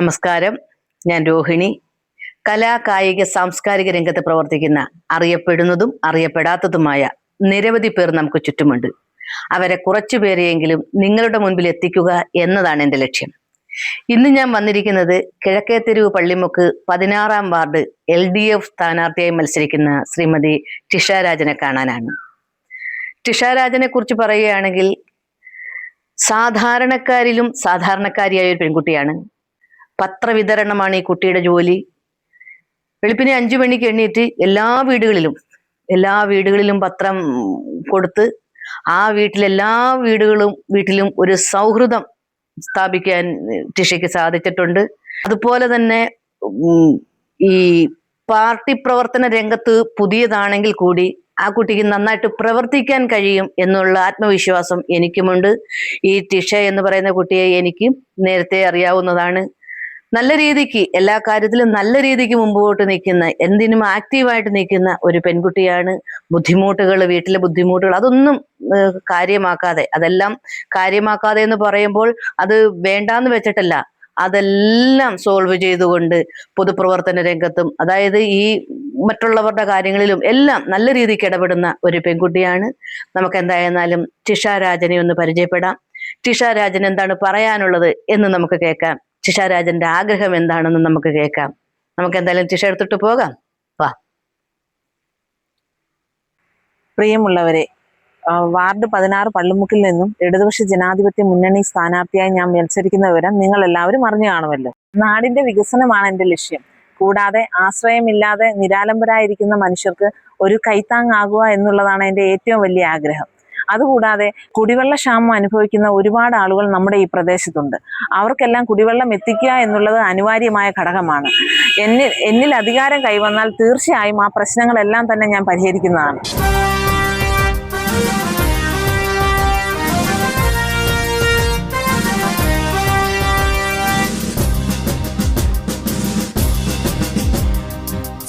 നമസ്കാരം. ഞാൻ രോഹിണി. കലാ കായിക സാംസ്കാരിക രംഗത്ത് പ്രവർത്തിക്കുന്ന അറിയപ്പെടുന്നതും അറിയപ്പെടാത്തതുമായ നിരവധി പേർ നമുക്ക് ചുറ്റുമുണ്ട്. അവരെ കുറച്ചു പേരെയെങ്കിലും നിങ്ങളുടെ മുൻപിൽ എത്തിക്കുക എന്നതാണ് എന്റെ ലക്ഷ്യം. ഇന്ന് ഞാൻ വന്നിരിക്കുന്നത് കിഴക്കേത്തെരുവ് പള്ളിമുക്ക് പതിനാറാം വാർഡ് എൽ ഡി എഫ് സ്ഥാനാർത്ഥിയായി മത്സരിക്കുന്ന ശ്രീമതി ടിഷാരാജനെ കാണാനാണ്. ടിഷാരാജനെ കുറിച്ച് പറയുകയാണെങ്കിൽ സാധാരണക്കാരിലും സാധാരണക്കാരിയായ ഒരു പെൺകുട്ടിയാണ്. പത്രവിതരണമാണ് ഈ കുട്ടിയുടെ ജോലി. വെളുപ്പിനെ അഞ്ചു മണിക്ക് എണ്ണീറ്റ് എല്ലാ വീടുകളിലും എല്ലാ വീടുകളിലും പത്രം കൊടുത്ത് ആ വീട്ടിലെല്ലാ വീടുകളും വീട്ടിലും ഒരു സൗഹൃദം സ്ഥാപിക്കാൻ ടിഷയ്ക്ക് സാധിച്ചിട്ടുണ്ട്. അതുപോലെ തന്നെ ഈ പാർട്ടി പ്രവർത്തന രംഗത്ത് പുതിയതാണെങ്കിൽ കൂടി ആ കുട്ടിക്ക് നന്നായിട്ട് പ്രവർത്തിക്കാൻ കഴിയും എന്നുള്ള ആത്മവിശ്വാസം എനിക്കുമുണ്ട്. ഈ ടിഷ എന്ന് പറയുന്ന കുട്ടിയെ എനിക്ക് നേരത്തെ അറിയാവുന്നതാണ്. നല്ല രീതിക്ക് എല്ലാ കാര്യത്തിലും നല്ല രീതിക്ക് മുമ്പോട്ട് നിൽക്കുന്ന എന്തിനും ആക്റ്റീവായിട്ട് നിൽക്കുന്ന ഒരു പെൺകുട്ടിയാണ്. ബുദ്ധിമുട്ടുകൾ വീട്ടിലെ ബുദ്ധിമുട്ടുകൾ അതൊന്നും കാര്യമാക്കാതെ. അതെല്ലാം കാര്യമാക്കാതെ എന്ന് പറയുമ്പോൾ അത് വേണ്ടാന്ന് വെച്ചിട്ടല്ല. അതെല്ലാം സോൾവ് ചെയ്തുകൊണ്ട് പൊതുപ്രവർത്തന രംഗത്തും അതായത് ഈ മറ്റുള്ളവരുടെ കാര്യങ്ങളിലും എല്ലാം നല്ല രീതിക്ക് ഇടപെടുന്ന ഒരു പെൺകുട്ടിയാണ്. നമുക്ക് എന്തായിരുന്നാലും ടിഷ രാജനെ ഒന്ന് പരിചയപ്പെടാം. ടിഷ രാജൻ എന്താണ് പറയാനുള്ളത് എന്ന് നമുക്ക് കേൾക്കാം. ടിഷ രാജന്റെ ആഗ്രഹം എന്താണെന്ന് നമുക്ക് കേൾക്കാം. നമുക്ക് എന്തായാലും ചിഷ എടുത്തിട്ട് പോകാം. വാ. പ്രിയമുള്ളവരെ വാർഡ് പതിനാറ് പള്ളിമുക്കിൽ നിന്നും ഇടതുപക്ഷ ജനാധിപത്യ മുന്നണി സ്ഥാനാർത്ഥിയായി ഞാൻ മത്സരിക്കുന്ന വിവരം നിങ്ങൾ എല്ലാവരും അറിഞ്ഞു കാണുമല്ലോ. നാടിന്റെ വികസനമാണ് എന്റെ ലക്ഷ്യം. കൂടാതെ ആശ്രയമില്ലാതെ നിരാലംബരായിരിക്കുന്ന മനുഷ്യർക്ക് ഒരു കൈത്താങ്ങാകുക എന്നുള്ളതാണ് എന്റെ ഏറ്റവും വലിയ ആഗ്രഹം. അതുകൂടാതെ കുടിവെള്ള ക്ഷാമം അനുഭവിക്കുന്ന ഒരുപാട് ആളുകൾ നമ്മുടെ ഈ പ്രദേശത്തുണ്ട്. അവർക്കെല്ലാം കുടിവെള്ളം എത്തിക്കുക എന്നുള്ളത് അനിവാര്യമായ ഘടകമാണ്. എന്നിൽ എന്നിൽ അധികാരം കൈവന്നാൽ തീർച്ചയായും ആ പ്രശ്നങ്ങളെല്ലാം തന്നെ ഞാൻ പരിഹരിക്കുന്നതാണ്.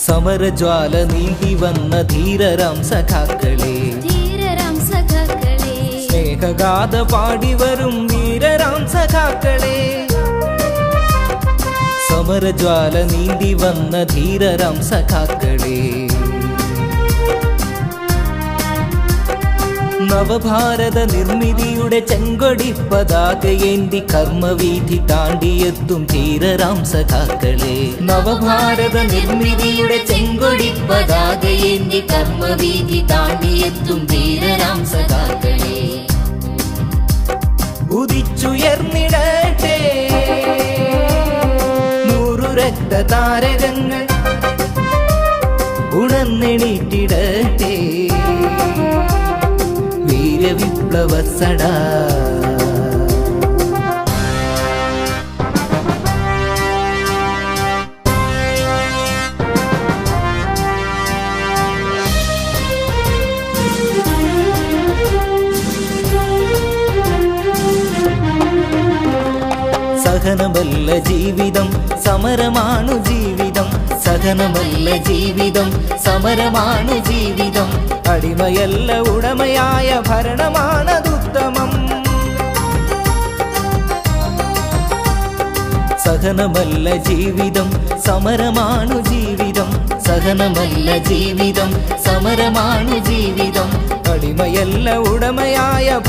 സമരജ്വാല നീങ്ങി വന്ന ധീരരാം സഖാക്കളെ സ്നേഹഗാഥ പാടി വരും വീരരാം സഖാക്കളെ. സമരജ്വാല നീന്തി വന്ന ധീരരാം സഖാക്കളെ. നവഭാരത നിർമ്മിതിയുടെ ചെങ്കൊടി പതാകയേന്തി കർമ്മവീഥി താണ്ടിയെത്തും ധീരരാം സഖാക്കളെ. നവഭാരത നിർമ്മിതിയുടെ ചെങ്കൊടി പതാകയേന്തി കർമ്മവീഥി താണ്ടിയെത്തും ധീരരാം സഖാക്കളെ. ഉദിച്ചുയർന്നിടട്ടെ. നൂറു രക്തതാരകങ്ങൾ ഉണർന്നെണീറ്റിടട്ടെ. വീരവിപ്ലവ സടാ. സഹനമല്ല ജീവിതം സമരമാണു ജീവിതം. സഹനമല്ല ജീവിതം സമരമാണു ജീവിതം. അടിമയല്ല ഉടമയായ ഭരണമാണതുത്തമം സഹനമല്ല ജീവിതം സമരമാണു ജീവിതം. സഹനമല്ല ജീവിതം സമരമാണു ജീവിതം. അടിമയല്ല ഉടമയായ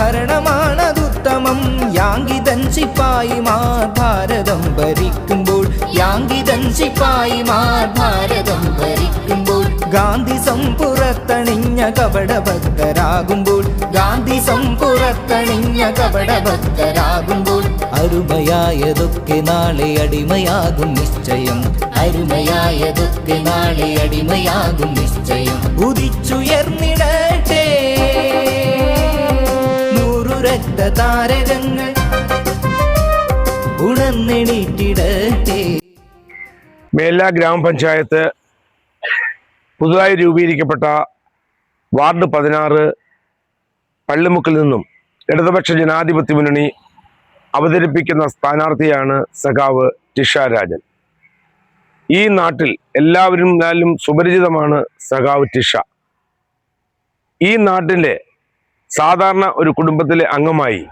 ഭരണമാണതുത്തമം യാങ്കിതൻ ശിപ്പായിമാർ ഭാരതം ഭരിക്കുമ്പോൾ. യാങ്കിതൻ ശിപ്പായിമാർ ഭാരതം ഭരിക്കുമ്പോൾ. ഗാന്ധി സമ്പുറത്തണിഞ്ഞ കപടഭക്തരാകുമ്പോൾ. ഗാന്ധി സമ്പുറത്തണിഞ്ഞ കപടഭക്തരാകുമ്പോൾ. അരുമയായതൊക്കെ നാളെ അടിമയാകും നിശ്ചയം. അരുമയായതൊക്കെ നാളെ അടിമയാകും നിശ്ചയം. ഉദിച്ചുയർന്നിടട്ടെ രക്തതാരകങ്ങൾ ഉണർന്നെണീറ്റിടട്ടെ. മേല ഗ്രാമപഞ്ചായത്ത് പുതുതായി രൂപീകരിക്കപ്പെട്ട വാർഡ് പതിനാറ് പള്ളിമുക്കിൽ നിന്നും ഇടതുപക്ഷ ജനാധിപത്യ മുന്നണി അവതരിപ്പിക്കുന്ന സ്ഥാനാർത്ഥിയാണ് സഖാവ് ടിഷ രാജൻ. ഈ നാട്ടിൽ എല്ലാവരും സുപരിചിതമാണ് സഖാവ് ടിഷ. ഈ നാട്ടിലെ സാധാരണ ഒരു കുടുംബത്തിലെ അംഗമായി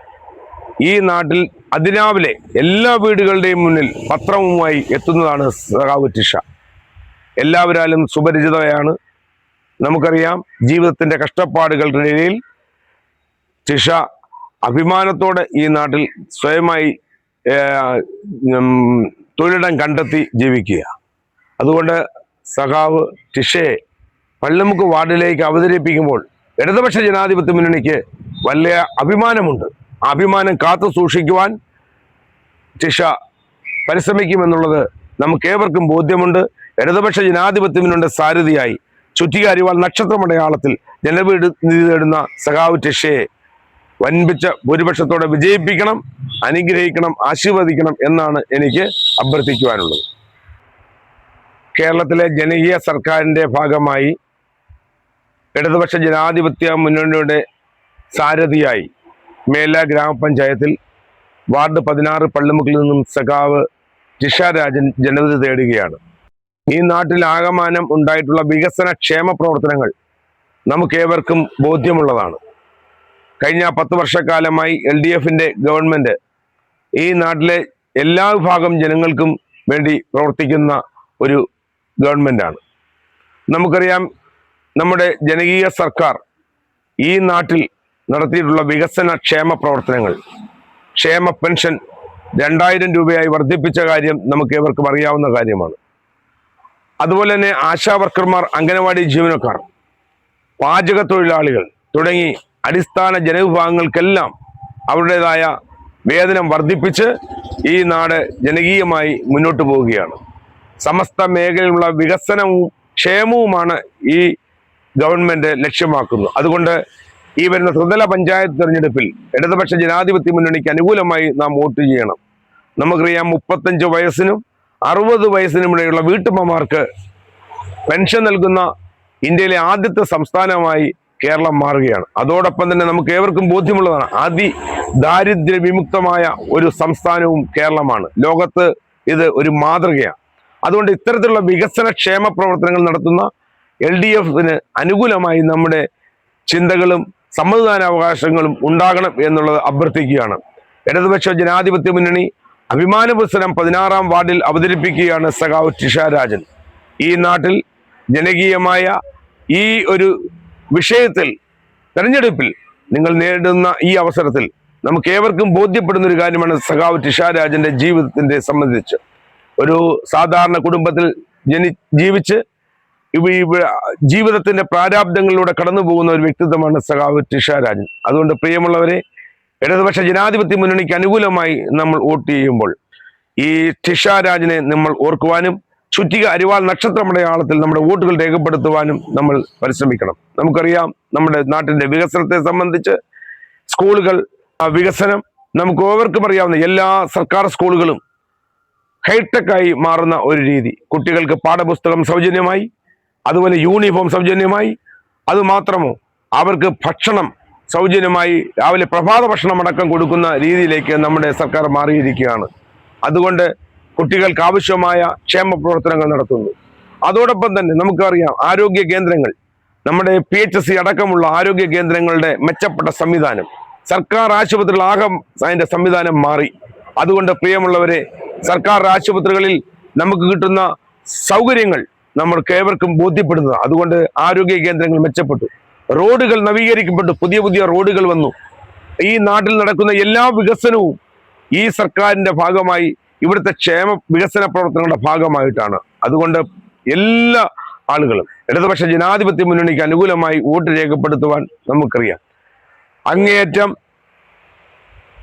ഈ നാട്ടിൽ അതിരാവിലെ എല്ലാ വീടുകളുടെയും മുന്നിൽ പത്രവുമായി എത്തുന്നതാണ് സഖാവ് ടിഷ. എല്ലാവരാലും സുപരിചിതയാണ്. നമുക്കറിയാം ജീവിതത്തിന്റെ കഷ്ടപ്പാടുകൾക്കിടയിൽ ടിഷ അഭിമാനത്തോടെ ഈ നാട്ടിൽ സ്വയമായി തൊഴിലിടം കണ്ടെത്തി ജീവിക്കുക. അതുകൊണ്ട് സഖാവ് ടിഷയെ പള്ളിമുക്ക് വാർഡിലേക്ക് അവതരിപ്പിക്കുമ്പോൾ ഇടതുപക്ഷ ജനാധിപത്യ മുന്നണിക്ക് വലിയ അഭിമാനമുണ്ട്. ആ അഭിമാനം കാത്തു സൂക്ഷിക്കുവാൻ ടിഷ പരിശ്രമിക്കുമെന്നുള്ളത് നമുക്ക് ഏവർക്കും ബോധ്യമുണ്ട്. ഇടതുപക്ഷ ജനാധിപത്യ മുന്നണിയുടെ സാരഥിയായി ചുറ്റികാരിവാൾ നക്ഷത്രമടയാളത്തിൽ ജനവീട് നിധി നേടുന്ന സഖാവ് ടിഷയെ വൻപിച്ച ഭൂരിപക്ഷത്തോടെ വിജയിപ്പിക്കണം അനുഗ്രഹിക്കണം ആശീർവദിക്കണം എന്നാണ് എനിക്ക് അഭ്യർത്ഥിക്കുവാനുള്ളത്. കേരളത്തിലെ ജനകീയ സർക്കാരിന്റെ ഭാഗമായി ഇടതുപക്ഷ ജനാധിപത്യ മുന്നണിയുടെ സാരഥിയായി മേല ഗ്രാമപഞ്ചായത്തിൽ വാർഡ് പതിനാറ് പള്ളിമുക്കിൽ നിന്നും സഖാവ് ജിഷ രാജൻ ജനവിധി തേടുകയാണ്. ഈ നാട്ടിൽ ആകമാനം ഉണ്ടായിട്ടുള്ള വികസന ക്ഷേമ പ്രവർത്തനങ്ങൾ നമുക്കേവർക്കും ബോധ്യമുള്ളതാണ്. കഴിഞ്ഞ പത്ത് വർഷക്കാലമായി എൽ ഡി എഫിന്റെ ഗവൺമെന്റ് ഈ നാട്ടിലെ എല്ലാ വിഭാഗം ജനങ്ങൾക്കും വേണ്ടി പ്രവർത്തിക്കുന്ന ഒരു ഗവൺമെന്റാണ്. നമുക്കറിയാം നമ്മുടെ ജനകീയ സർക്കാർ ഈ നാട്ടിൽ നടത്തിയിട്ടുള്ള വികസന ക്ഷേമ പ്രവർത്തനങ്ങൾ ക്ഷേമ പെൻഷൻ രണ്ടായിരം രൂപയായി വർദ്ധിപ്പിച്ച കാര്യം നമുക്ക് ഏവർക്കും അറിയാവുന്ന കാര്യമാണ്. അതുപോലെ തന്നെ ആശാവർക്കർമാർ അംഗനവാടി ജീവനക്കാർ പാചക തൊഴിലാളികൾ തുടങ്ങി അടിസ്ഥാന ജനവിഭാഗങ്ങൾക്കെല്ലാം അവരുടേതായ വേതനം വർദ്ധിപ്പിച്ച് ഈ നാട് ജനകീയമായി മുന്നോട്ട് പോവുകയാണ്. സമസ്ത മേഖലയിലുള്ള വികസനവും ക്ഷേമവുമാണ് ഈ ഗവൺമെന്റ് ലക്ഷ്യമാക്കുന്നു. അതുകൊണ്ട് ഈ വരുന്ന ത്രിതല പഞ്ചായത്ത് തെരഞ്ഞെടുപ്പിൽ ഇടതുപക്ഷ ജനാധിപത്യ മുന്നണിക്ക് അനുകൂലമായി നാം വോട്ട് ചെയ്യണം. നമുക്കറിയാം മുപ്പത്തഞ്ച് വയസ്സിനും അറുപത് വയസ്സിനും ഇടയിലുള്ള വീട്ടമ്മമാർക്ക് പെൻഷൻ നൽകുന്ന ഇന്ത്യയിലെ ആദ്യത്തെ സംസ്ഥാനമായി കേരളം മാറുകയാണ്. അതോടൊപ്പം തന്നെ നമുക്ക് ഏവർക്കും ബോധ്യമുള്ളതാണ് അതി ദാരിദ്ര്യ വിമുക്തമായ ഒരു സംസ്ഥാനവും കേരളമാണ്. ലോകത്ത് ഇത് ഒരു മാതൃകയാണ്. അതുകൊണ്ട് ഇത്തരത്തിലുള്ള വികസന ക്ഷേമ പ്രവർത്തനങ്ങൾ നടത്തുന്ന എൽ ഡി എഫിന് അനുകൂലമായി നമ്മുടെ ചിന്തകളും സമ്മതിദാനാവകാശങ്ങളും ഉണ്ടാകണം എന്നുള്ളത് അഭ്യർത്ഥിക്കുകയാണ്. ഇടതുപക്ഷ ജനാധിപത്യ മുന്നണി അഭിമാന പുസ്തകം പതിനാറാം വാർഡിൽ അവതരിപ്പിക്കുകയാണ് സഖാവ് ടിഷ രാജൻ. ഈ നാട്ടിൽ ജനകീയമായ ഈ ഒരു വിഷയത്തിൽ തെരഞ്ഞെടുപ്പിൽ നിങ്ങൾ നേരിടുന്ന ഈ അവസരത്തിൽ നമുക്ക് ഏവർക്കും ബോധ്യപ്പെടുന്ന ഒരു കാര്യമാണ് സഖാവ് ടിഷ രാജന്റെ ജീവിതത്തിന്റെ സംബന്ധിച്ച്. ഒരു സാധാരണ കുടുംബത്തിൽ ജനി ജീവിച്ച് ജീവിതത്തിന്റെ പ്രാരാബ്ദങ്ങളിലൂടെ കടന്നു പോകുന്ന ഒരു വ്യക്തിത്വമാണ് സഖാവ് ടിഷാരാജൻ അതുകൊണ്ട് പ്രിയമുള്ളവരെ ഇടതുപക്ഷ ജനാധിപത്യ മുന്നണിക്ക് അനുകൂലമായി നമ്മൾ വോട്ട് ചെയ്യുമ്പോൾ ഈ തിഷാരാജിനെ നമ്മൾ ഓർക്കുവാനും ചുറ്റിക അരിവാൾ നക്ഷത്രമടയാളത്തിൽ നമ്മുടെ വോട്ടുകൾ രേഖപ്പെടുത്തുവാനും നമ്മൾ പരിശ്രമിക്കണം. നമുക്കറിയാം നമ്മുടെ നാട്ടിന്റെ വികസനത്തെ സംബന്ധിച്ച് സ്കൂളുകൾ വികസനം നമുക്ക് ഓവർക്കും അറിയാവുന്ന എല്ലാ സർക്കാർ സ്കൂളുകളും ഹൈടെക്കായി മാറുന്ന ഒരു രീതി. കുട്ടികൾക്ക് പാഠപുസ്തകം സൗജന്യമായി അതുപോലെ യൂണിഫോം സൗജന്യമായി അതുമാത്രമോ അവർക്ക് ഭക്ഷണം സൗജന്യമായി രാവിലെ പ്രഭാത ഭക്ഷണം അടക്കം കൊടുക്കുന്ന രീതിയിലേക്ക് നമ്മുടെ സർക്കാർ മാറിയിരിക്കുകയാണ്. അതുകൊണ്ട് കുട്ടികൾക്ക് ആവശ്യമായ ക്ഷേമ പ്രവർത്തനങ്ങൾ നടത്തുന്നു. അതോടൊപ്പം തന്നെ നമുക്കറിയാം ആരോഗ്യ കേന്ദ്രങ്ങൾ നമ്മുടെ പി എച്ച് എസ് സി അടക്കമുള്ള ആരോഗ്യ കേന്ദ്രങ്ങളുടെ മെച്ചപ്പെട്ട സംവിധാനം. സർക്കാർ ആശുപത്രികൾ ആകെ അതിന്റെ സംവിധാനം മാറി. അതുകൊണ്ട് പ്രിയമുള്ളവരെ സർക്കാർ ആശുപത്രികളിൽ നമുക്ക് കിട്ടുന്ന സൗകര്യങ്ങൾ നമ്മൾക്ക് ഏവർക്കും ബോധ്യപ്പെടുന്നത്. അതുകൊണ്ട് ആരോഗ്യ കേന്ദ്രങ്ങൾ മെച്ചപ്പെട്ടു. റോഡുകൾ നവീകരിക്കപ്പെട്ടു. പുതിയ പുതിയ റോഡുകൾ വന്നു. ഈ നാട്ടിൽ നടക്കുന്ന എല്ലാ വികസനവും ഈ സർക്കാരിന്റെ ഭാഗമായി ഇവിടുത്തെ ക്ഷേമ വികസന പ്രവർത്തനങ്ങളുടെ ഭാഗമായിട്ടാണ്. അതുകൊണ്ട് എല്ലാ ആളുകളും ഇടതുപക്ഷ ജനാധിപത്യ മുന്നണിക്ക് അനുകൂലമായി വോട്ട് രേഖപ്പെടുത്തുവാൻ നമുക്കറിയാം. അങ്ങേയറ്റം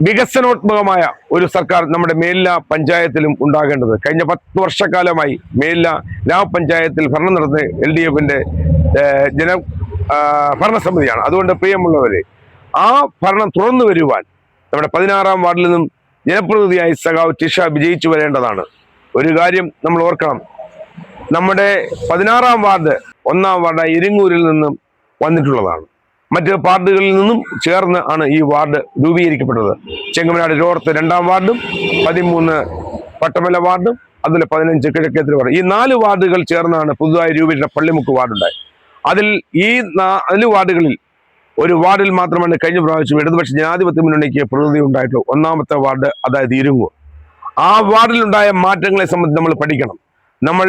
വികസനോത്മകമായ ഒരു സർക്കാർ നമ്മുടെ മേല്ല പഞ്ചായത്തിലും ഉണ്ടാകേണ്ടത്. കഴിഞ്ഞ പത്ത് വർഷക്കാലമായി മേലില ഗ്രാമപഞ്ചായത്തിൽ ഭരണം നടന്ന് എൽ ഡി എഫിന്റെ ജന ഭരണസമിതിയാണ്. അതുകൊണ്ട് പ്രിയമുള്ളവരെ ആ ഭരണം തുറന്നു വരുവാൻ നമ്മുടെ പതിനാറാം വാർഡിൽ നിന്നും ജനപ്രതിനിധിയായി സഖാവ് ടിഷ വിജയിച്ചു വരേണ്ടതാണ്. ഒരു കാര്യം നമ്മൾ ഓർക്കണം. നമ്മുടെ പതിനാറാം വാർഡ് ഒന്നാം വാർഡായ ഇരിങ്ങൂരിൽ നിന്നും വന്നിട്ടുള്ളതാണ്. മറ്റ് വാർഡുകളിൽ നിന്നും ചേർന്ന് ആണ് ഈ വാർഡ് രൂപീകരിക്കപ്പെട്ടത്. ചെങ്ങമനാട് രോർത്ത് രണ്ടാം വാർഡും പതിമൂന്ന് പട്ടമല വാർഡും അതുപോലെ പതിനഞ്ച് കിഴക്കേത്തിൽ വാർഡ്. ഈ നാല് വാർഡുകൾ ചേർന്നാണ് പുതുതായി രൂപീകരിച്ച പള്ളിമുക്ക് വാർഡുണ്ടായത്. അതിൽ ഈ നാല് വാർഡുകളിൽ ഒരു വാർഡിൽ മാത്രമാണ് കഴിഞ്ഞ പ്രാവശ്യം ഇടതുപക്ഷ ജനാധിപത്യ മുന്നണിക്ക് പ്രതിനിധി ഉണ്ടായിട്ടുള്ളൂ ഒന്നാമത്തെ വാർഡ് അതായത് ഇരുങ്ങൂർ. ആ വാർഡിലുണ്ടായ മാറ്റങ്ങളെ സംബന്ധിച്ച് നമ്മൾ പഠിക്കണം. നമ്മൾ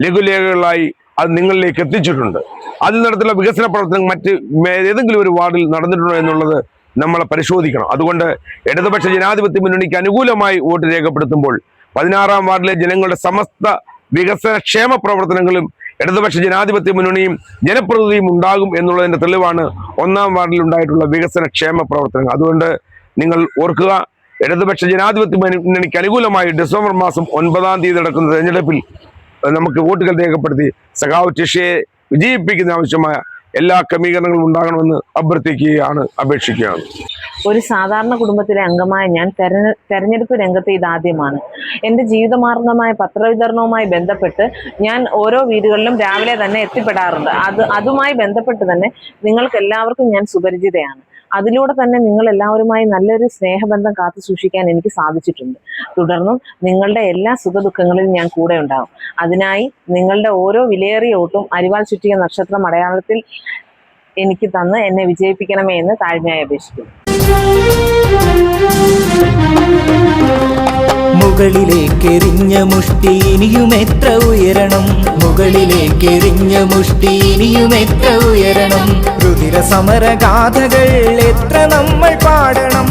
ലഘുലേഖകളായി അത് നിങ്ങളിലേക്ക് എത്തിച്ചിട്ടുണ്ട്. അതിൽ നടത്തുന്ന വികസന പ്രവർത്തനം മറ്റ് ഏതെങ്കിലും ഒരു വാർഡിൽ നടന്നിട്ടുണ്ടോ എന്നുള്ളത് നമ്മൾ പരിശോധിക്കണം. അതുകൊണ്ട് ഇടതുപക്ഷ ജനാധിപത്യ മുന്നണിക്ക് അനുകൂലമായി വോട്ട് രേഖപ്പെടുത്തുമ്പോൾ പതിനാറാം വാർഡിലെ ജനങ്ങളുടെ സമസ്ത വികസന ക്ഷേമ പ്രവർത്തനങ്ങളും ഇടതുപക്ഷ ജനാധിപത്യ മുന്നണിയും ജനപ്രതിനിധിയും ഉണ്ടാകും എന്നുള്ളതിന്റെ തെളിവാണ് ഒന്നാം വാർഡിൽ ഉണ്ടായിട്ടുള്ള വികസന ക്ഷേമ പ്രവർത്തനങ്ങൾ. അതുകൊണ്ട് നിങ്ങൾ ഓർക്കുക ഇടതുപക്ഷ ജനാധിപത്യ മുന്നണിക്ക് അനുകൂലമായി ഡിസംബർ മാസം ഒൻപതാം തീയതി നടക്കുന്ന തെരഞ്ഞെടുപ്പിൽ നമുക്ക് വോട്ടുകൾ രേഖപ്പെടുത്തി സഖാവ് ടിഷയെ വിജയിപ്പിക്കുന്ന ആവശ്യമായ എല്ലാ ക്രമീകരണങ്ങളും ഉണ്ടാകണമെന്ന് അഭ്യർത്ഥിക്കുകയാണ് അപേക്ഷിക്കുകയാണ്. ഒരു സാധാരണ കുടുംബത്തിലെ അംഗമായ ഞാൻ തെരഞ്ഞെ തെരഞ്ഞെടുപ്പ് രംഗത്ത് ഇതാദ്യമാണ് എന്റെ ജീവിതമാർഗമായ പത്രവിതരണവുമായി ബന്ധപ്പെട്ട് ഞാൻ ഓരോ വീടുകളിലും രാവിലെ തന്നെ എത്തിപ്പെടാറുണ്ട്. അത് അതുമായി ബന്ധപ്പെട്ട് തന്നെ നിങ്ങൾക്ക് എല്ലാവർക്കും ഞാൻ സുപരിചിതയാണ്. അതിലൂടെ തന്നെ നിങ്ങൾ എല്ലാവരുമായി നല്ലൊരു സ്നേഹബന്ധം കാത്തു സൂക്ഷിക്കാൻ എനിക്ക് സാധിച്ചിട്ടുണ്ട്. തുടർന്നും നിങ്ങളുടെ എല്ലാ സുഖദുഃഖങ്ങളിലും ഞാൻ കൂടെ ഉണ്ടാകും. അതിനായി നിങ്ങളുടെ ഓരോ വിലയേറിയ ഓട്ടും അരിവാൾ ചുറ്റിയ നക്ഷത്രം അടയാളത്തിൽ എനിക്ക് തന്ന് എന്നെ വിജയിപ്പിക്കണമേ എന്ന് താഴ്മയായി അപേക്ഷിക്കുന്നു. മുകളിലേക്കെറിഞ്ഞ മുഷ്ടി ഇനിയും എത്ര ഉയരണം? മുകളിലേക്കെറിഞ്ഞ മുഷ്ടി ഇനിയും എത്ര ഉയരണം? രുതിര സമരഗാഥകൾ എത്ര നമ്മൾ പാടണം?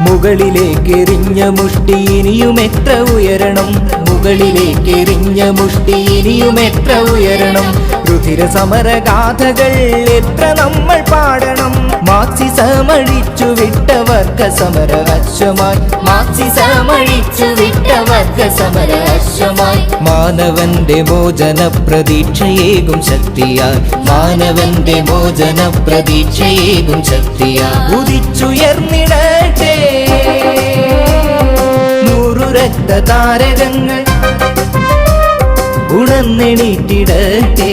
മുകളിലേക്കെറിഞ്ഞ മുഷ്ടി ഇനിയും എത്ര ഉയരണം? മുകളിലേക്കെറിഞ്ഞ മുഷ്ടി ഇനിയും എത്ര ഉയരണം? രുധിര സമരഗാഥകൾ എത്ര നമ്മൾ പാടണം. മാക്സിസമഴിച്ചു വിട്ട വർഗ സമര അശ്വമായി മാക്സിസമഴിച്ചു വിട്ട വർഗ സമര അശ്വമായി മാനവന്റെ മോചന പ്രതീക്ഷയേകും ശക്തിയാൽ. മാനവന്റെ മോചന പ്രതീക്ഷയേകും ശക്തിയാൽ. ഉദിച്ചുയർന്നിടട്ടെ. നൂറു രക്തതാരകങ്ങൾ ഉണർന്നെണീറ്റിടട്ടെ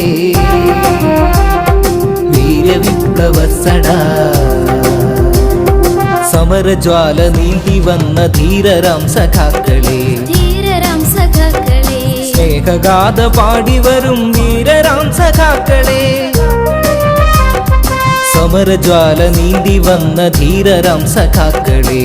വീരവിപ്ലവ സട സമരജ്വാല നീന്തി വന്ന ധീരരാം സഖാക്കളെ. ധീരരാം സഖാക്കളെ. സ്നേഹഗാഥ പാടി വരും വീരരാം സഖാക്കളെ. സമരജ്വാല നീന്തി വന്ന ധീരരാം സഖാക്കളെ.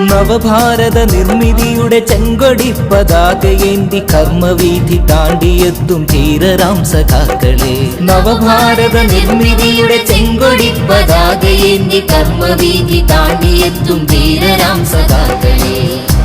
നവഭാരത നിർമ്മിതിയുടെ ചെങ്കൊടി പതാകയേന്തി കർമ്മവീഥി താണ്ടിയെത്തും ധീരരാം സഖാക്കളെ. നവഭാരത നിർമ്മിതിയുടെ ചെങ്കൊടി പതാകയേന്തി കർമ്മവീഥി താണ്ടിയെത്തും ധീരരാം സഖാക്കളെ.